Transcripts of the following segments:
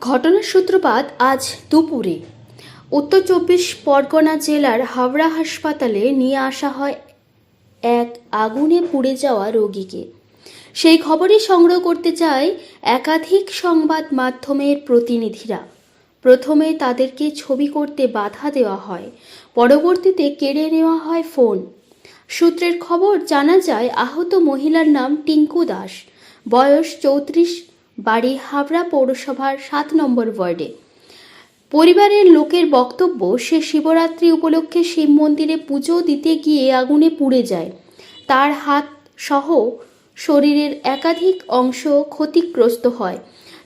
ঘটনার সূত্রপাত আজ দুপুরে। উত্তর চব্বিশ পরগনা জেলার হাওড়া হাসপাতালে নিয়ে আসা হয় এক আগুনে পুড়ে যাওয়া রোগীকে। সেই খবরই সংগ্রহ করতে চায় একাধিক সংবাদ মাধ্যমের প্রতিনিধিরা। প্রথমে তাদেরকে ছবি করতে বাধা দেওয়া হয়, পরবর্তীতে কেড়ে নেওয়া হয় ফোন। সূত্রের খবর, জানা যায়, আহত মহিলার নাম টিঙ্কু দাস। বয়স চৌত্রিশ, বাড়ি হাবড়া পৌরসভার সাত নম্বর ওয়ার্ডে। পরিবারের লোকের বক্তব্য, সে শিবরাত্রি উপলক্ষে শিব মন্দিরে পুজো দিতে গিয়ে আগুনে পুড়ে যায়। তার হাত সহ শরীরের একাধিক অংশ ক্ষতিগ্রস্ত হয়।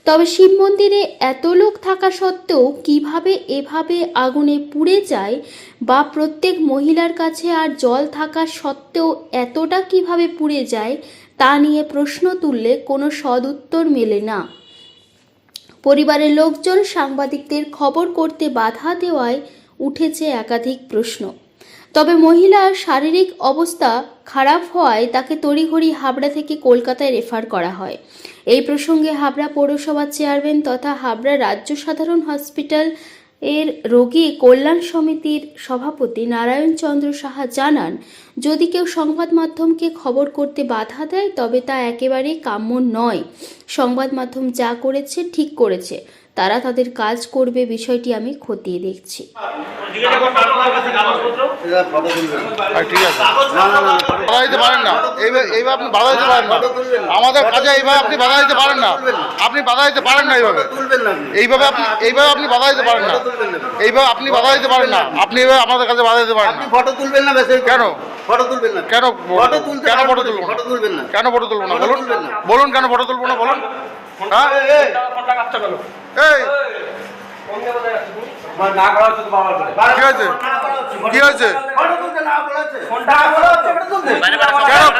তবে শিব মন্দিরে এত লোক থাকা সত্ত্বেও কীভাবে এভাবে আগুনে পুড়ে যায় বা প্রত্যেক মহিলার কাছে আর জল থাকা সত্ত্বেও এতটা কীভাবে পুড়ে যায়, তা নিয়ে প্রশ্ন তুললে কোনো সদুত্তর মেলে না। পরিবারের লোকজন সাংবাদিকদের খবর করতে বাধা দেওয়ায় উঠেছে একাধিক প্রশ্ন। তবে মহিলার শারীরিক অবস্থা খারাপ হওয়ায় তাকে তড়িঘড়ি হাবড়া থেকে কলকাতায় রেফার করা হয়। এই প্রসঙ্গে হাবড়া পৌরসভার চেয়ারম্যান তথা হাবড়া রাজ্য সাধারণ হসপিটাল এর রোগী কল্যাণ সমিতির সভাপতি নারায়ণ চন্দ্র সাহা জানান, যদি কেউ সংবাদ মাধ্যমকে খবর করতে বাধা দেয়, তবে তা একেবারেই কাম্য নয়। সংবাদ মাধ্যম যা করেছে ঠিক করেছে। তারা তাদের কাজ করবে বিষয়টি আমি খতিয়ে দেখছি। ঠিক আছে। বাধা দিতে পারেন না। এইভাবে এইভাবে আপনি বাধা দিতে পারেন না। আমাদের কাজে এইভাবে আপনি বাধা দিতে পারেন না। আপনি বাধা দিতে পারেন না এইভাবে। এইভাবে আপনি এইভাবে আপনি বাধা দিতে পারেন না। এইভাবে আপনি বাধা দিতে পারেন না। আপনি এইভাবে আমাদের কাছে বাধা দিতে পারেন না। ফটো তুলবেন না কেন? ফটো তুলবেন না। কেন ফটো তুলতে কেন ফটো না, তুলবো না? তুলবেন না। কেন ফটো তুলবো না? বলুন। বলুন কেন ফটো তুলবো না? বলুন। কি হয়েছে? কি হয়েছে? কেন?